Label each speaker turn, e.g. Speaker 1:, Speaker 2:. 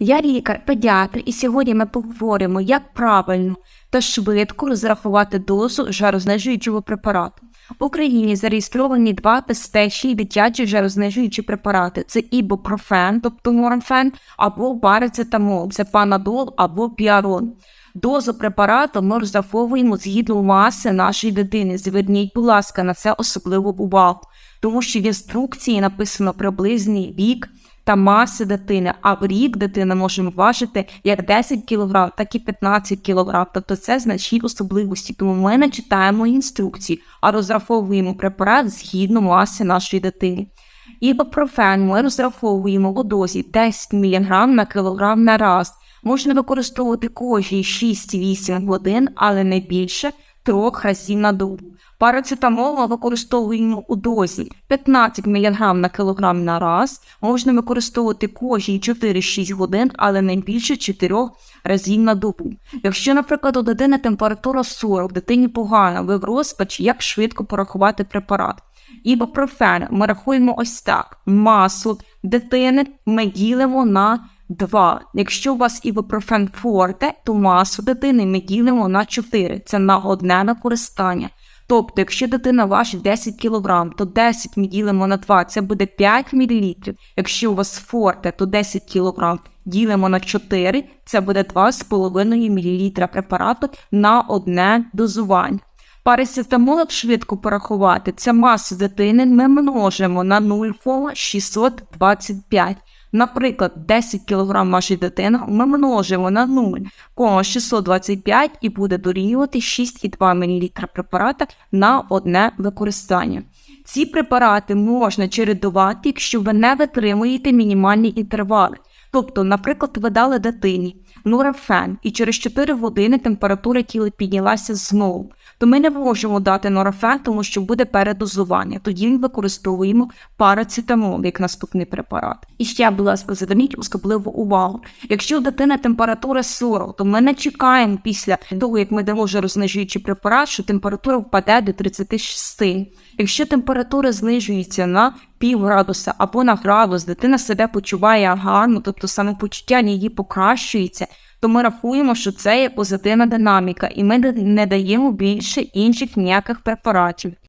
Speaker 1: Я лікар-педіатр, і сьогодні ми поговоримо, як правильно та швидко розрахувати дозу жарознижуючого препарату. В Україні зареєстровані два безпечні дитячі жарознижуючі препарати: це ібупрофен, тобто морфен, або парацетамол, це панадол або піарон. Дозу препарату ми розраховуємо згідно маси нашої дитини. Зверніть, будь ласка, на це особливу увагу, тому що в інструкції написано приблизний вік та маси дитини, а в рік дитина може важити як 10 кг, так і 15 кг. Тобто це значні особливості. Тому ми не читаємо інструкції, а розраховуємо препарат згідно маси нашої дитини. Ібупрофен ми розраховуємо у дозі 10 мг на кілограм на раз. Можна використовувати кожні 6-8 годин, але не більше трьох разів на добу. Парацетамол використовуємо у дозі 15 мг на кілограм на раз. Можна використовувати кожні 4-6 годин, але не більше 4 разів на добу. Якщо, наприклад, у дитини температура 40, дитині погана, ви в розпачі, як швидко порахувати препарат. Ібупрофен ми рахуємо ось так: масу дитини ми ділимо на 2. Якщо у вас ібупрофен форте, то масу дитини ми ділимо на 4. Це на одне використання. Тобто, якщо дитина важить 10 кг, то 10 ми ділимо на 2, це буде 5 мл. Якщо у вас форте, то 10 кг ділимо на 4, це буде 2,5 мл препарату на одне дозування. Парацетамол, швидко порахувати, це масу дитини ми множимо на 0,625. Наприклад, 10 кг вашої дитини ми множимо на 0,625 і буде дорівнювати 6,2 мл препарата на одне використання. Ці препарати можна чередувати, якщо ви не витримуєте мінімальні інтервали. Тобто, наприклад, ви дали дитині нурофен, і через 4 години температура тіла піднялася знову. То ми не можемо дати нурофен, тому що буде передозування. Тоді ми використовуємо парацетамол як наступний препарат. І ще, будь ласка, зверніть особливу увагу. Якщо у дитини температура 40, то ми не чекаємо після того, як ми дамо жарознижуючий препарат, що температура впаде до 36. Якщо температура знижується на пів градуса або на градус, дитина себе почуває гарно, тобто самопочуття її покращується, то ми рахуємо, що це є позитивна динаміка, і ми не даємо більше інших ніяких препаратів.